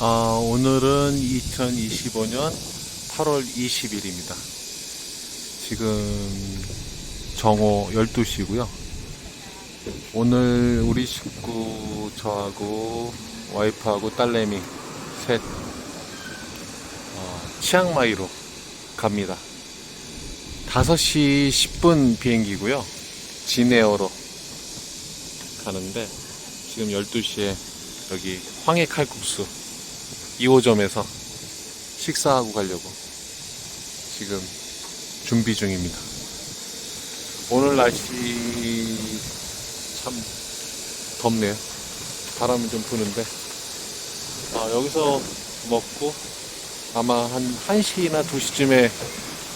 아, 오늘은 2025년 8월 20일입니다. 지금 정오 12시고요. 오늘 우리 식구 저하고 와이프하고 딸내미 셋 어, 치앙마이로 갑니다. 5시 10분 비행기고요. 진에어로 가는데 지금 12시에 여기 황해 칼국수 2호점에서 식사하고 가려고 지금 준비 중입니다. 오늘 날씨 참 덥네요. 바람은 좀 부는데 아, 여기서 먹고 아마 한 1시나 2시쯤에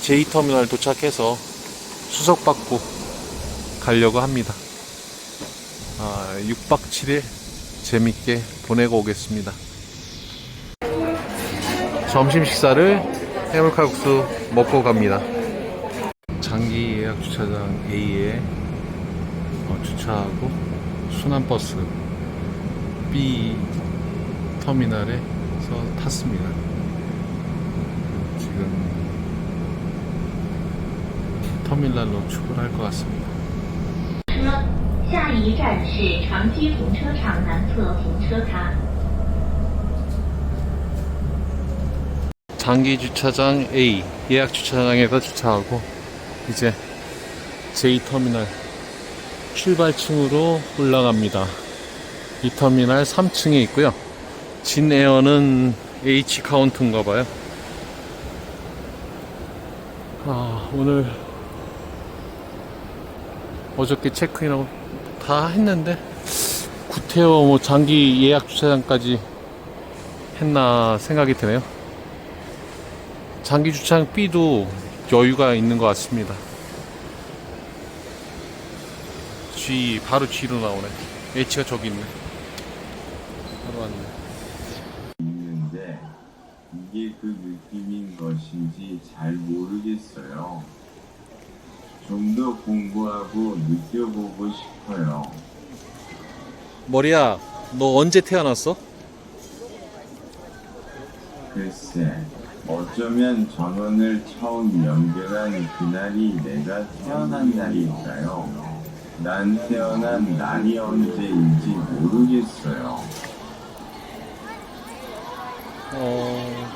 제2터미널 도착해서 수석받고 가려고 합니다. 아, 6박 7일 재밌게 보내고 오겠습니다. 점심 식사를 해물칼국수 먹고 갑니다. 장기 예약 주차장 A에 어, 주차하고 순환버스 B 터미널에서 탔습니다. 지금 터미널로 출발할 것 같습니다. 下一站是长基停车场南侧停车卡。 장기 주차장 A 예약 주차장에서 주차하고 이제 J터미널 출발층으로 올라갑니다. 이 터미널 3층에 있고요. 진에어는 H 카운트인가 봐요. 아, 오늘 어저께 체크인하고 다 했는데 구태여 뭐 장기 예약 주차장까지 했나 생각이 드네요. 장기 주차장 B도 여유가 있는 것 같습니다. G 바로 G로 나오네. H가 저기 있네. 바로 왔네. 있는데 이게 그 느낌인 것인지 잘 모르겠어요. 좀 더 공부하고 느껴보고 싶어요. 머리야, 너 언제 태어났어? 글쎄, 어쩌면 전원을 처음 연결한 그날이 내가 태어난 날일까요? 난 태어난 날이 언제인지 모르겠어요. 어,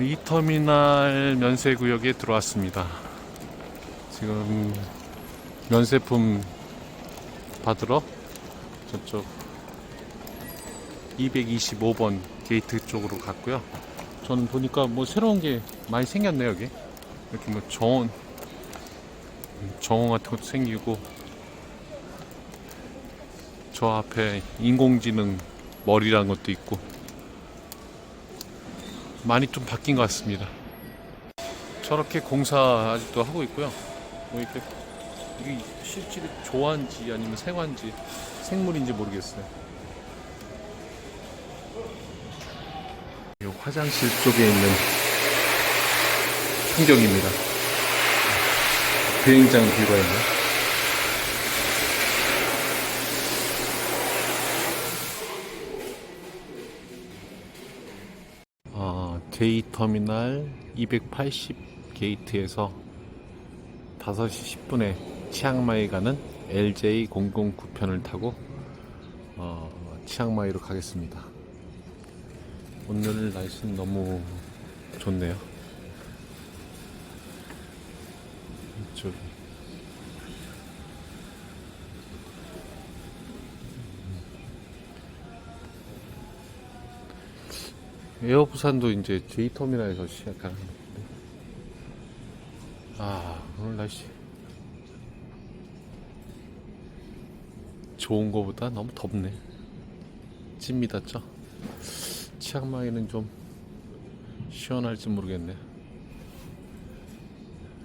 이 터미널 면세 구역에 들어왔습니다. 지금 면세품 받으러 저쪽 225번 게이트 쪽으로 갔고요. 저는 보니까 뭐 새로운 게 많이 생겼네요, 여기. 이렇게 뭐 정원, 정원 같은 것도 생기고, 저 앞에 인공지능 머리라는 것도 있고, 많이 좀 바뀐 것 같습니다. 저렇게 공사 아직도 하고 있고요. 뭐 이렇게 이게 실제로 조화인지 아니면 생화인지 생물인지 모르겠어요. 이 화장실 쪽에 있는 풍경입니다. 비행장 뷰가 있네. 아, J터미널 280 게이트에서 5시 10분에 치앙마이 가는 LJ009편을 타고 어, 치앙마이로 가겠습니다. 오늘 날씨는 너무 좋네요. 이쪽이. 에어 부산도 이제 J터미널에서 시작하는 건데. 아, 오늘 날씨. 좋은 거보다 너무 덥네. 찜이다, 죠 치앙마이는 좀 시원할지 모르겠네.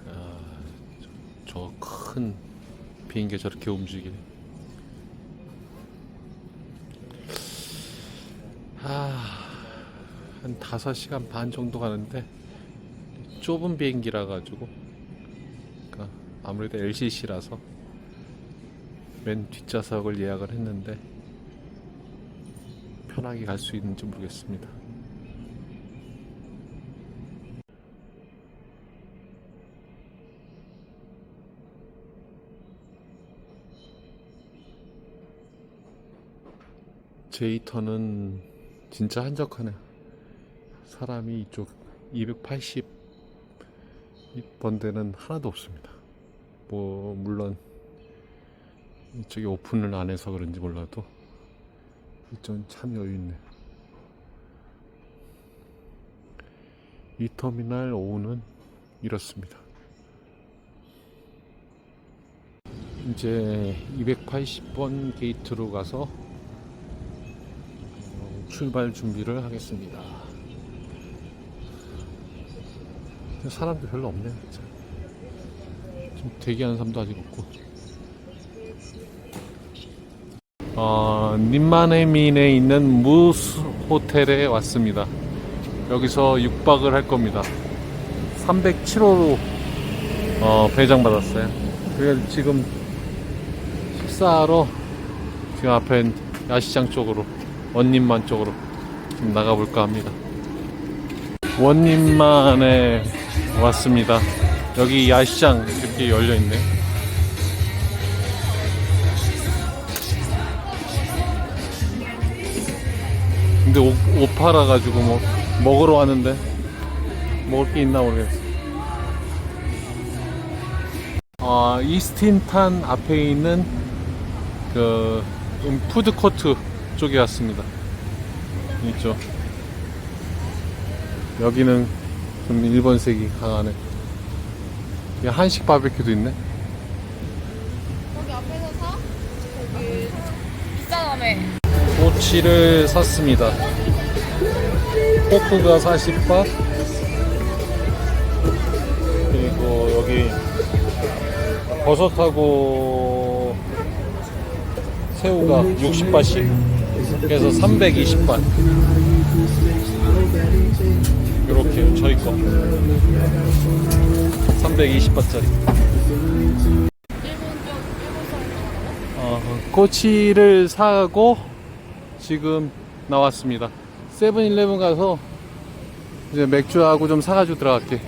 아, 저큰 비행기 저렇게 움직이네. 아, 한 5시간 반 정도 가는데 좁은 비행기라 가지고 그러니까 아무래도 LCC라서 맨 뒷좌석을 예약을 했는데 편하게 갈 수 있는지 모르겠습니다. 제이터는 진짜 한적하네. 사람이 이쪽 280번 데는 하나도 없습니다. 뭐 물론 이쪽이 오픈을 안 해서 그런지 몰라도 이쪽은 참 여유 있네. 이 터미널 오후는 이렇습니다. 이제 280번 게이트로 가서 어, 출발 준비를 하겠습니다. 사람도 별로 없네. 진짜. 지금 대기하는 사람도 아직 없고. 어, 님마네민에 있는 무스 호텔에 왔습니다. 여기서 6박을 할 겁니다. 307호로 어, 배정받았어요. 그래서 지금 식사하러 지금 앞에 야시장 쪽으로 원님만 쪽으로 지금 나가볼까 합니다. 원님만에 왔습니다. 여기 야시장 이렇게 열려 있네. 근데 옷, 옷 팔아가지고 뭐 먹으러 왔는데 먹을 게 있나 모르겠어. 아 이스틴탄 앞에 있는 그 음, 푸드코트 쪽에 왔습니다. 있죠. 여기는 좀 일본색이 강하네. 이 한식 바베큐도 있네. 거기 앞에서 사? 거기 비싸다며. 꼬치를 샀습니다. 포크가 40바? 그리고 여기 버섯하고 새우가 60바씩. 그래서 320바. 이렇게 저희 거. 320바짜리. 일본 쪽 일본 사람 어, 꼬치를 사고 지금 나왔습니다. 세븐일레븐 가서 이제 맥주하고 좀 사가지고 들어갈게.